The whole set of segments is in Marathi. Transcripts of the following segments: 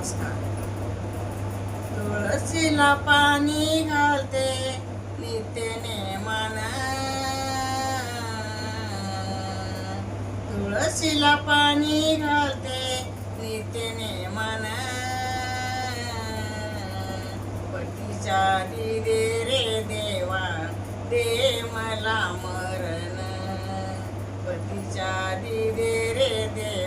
नमस्कार तुळशीला पाणी घालते नित्यने मन तुळशीला पाणी घालते नित्यने मन पतीच्या दिदे रे देवा दे मला मरण. पतीच्या दिदे रे देवा.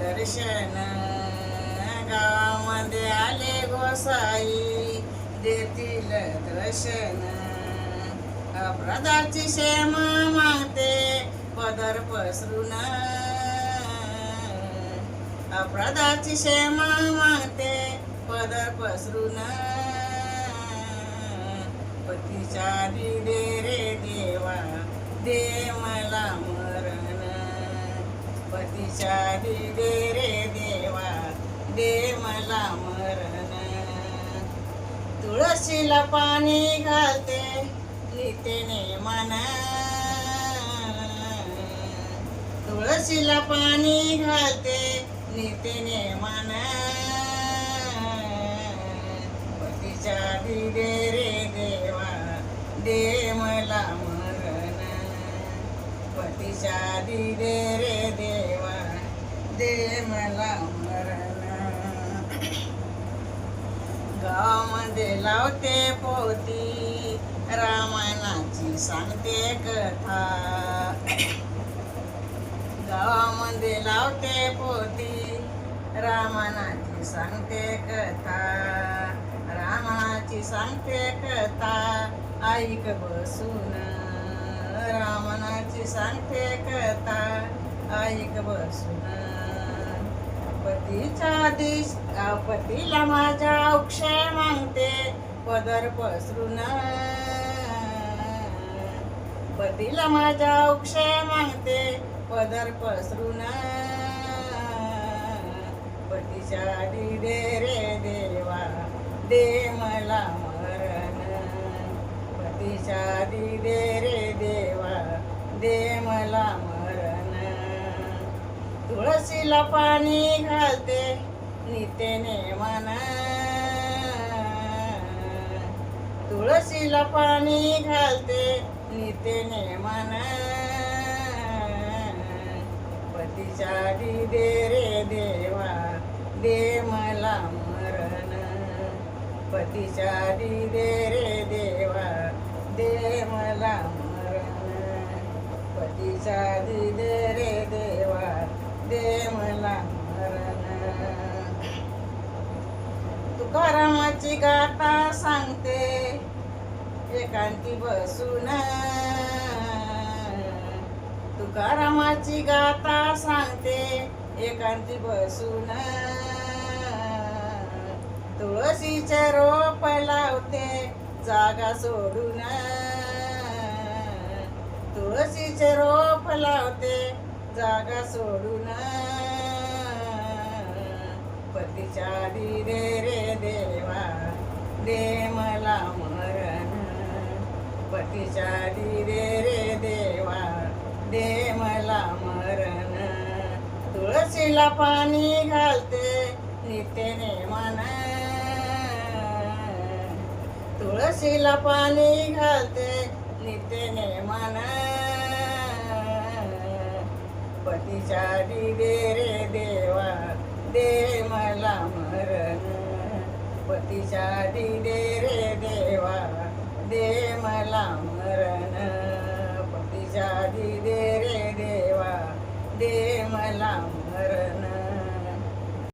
दर्शन गावामध्ये आले गोसाई. देतील दर्शन. अपराधाची क्षेमा मागते पदर पसरून अपराधाची क्षेमा मागते पदर पसरून पतीच्या दिदे रे देवा दे मला पतीच्या दिदे रे देवा दे मला मरण. तुळशीला पाणी घालते नित्यने मन. तुळशीला पाणी घालते नित्यने मन. पतीच्या दिदे रे देवा दे मला मरण. पतीच्या दिदे रे देवा. दे मला मरण गावामध्ये लावते पोती. रामायणाची सांगते कथा. गावामध्ये लावते पोती. रामायणाची सांगते कथा. रामाची सांगते कथा. ऐक बसून. रामाची सांगते कथा. ऐक बसून. पतीच्या दिस पतीला माझ्या अक्षय मागते पदर पसरून. पतीला माझ्या अक्षय मागते पदर पसरून. पतीच्या दिदे रे देवा दे मला मरण. पतीच्या दिदे रे देवा दे मला मरण. तुळशीला पाणी घालते नितेने मना तुळशीला पाणी घालते नितेने मना पतीच्या दे रे देवा दे मला मरण. पतीच्या दे रे देवा दे मला मरण. पतीच्या दे दे मला तुकारामाची गाथा सांगते एकांती बसून. तुकारामाची गाथा सांगते एकांती बसून. तुळशीचे रोप लावते जागा सोडून. तुळशीचे रोप लावते जागा सोडून. पतीच्या दिरे रे देवा दे मला मरण. पतीच्या दिरे रे देवा दे मला मरण. तुळशीला पाणी घालते नित्यने मन. तुळशीला पाणी घालते नित्यने मन. पतीच्या दे रे देवा दे मला मरण. पतीच्या दे रे देवा दे मला मरण. पतीच्या दे रे देवा दे मला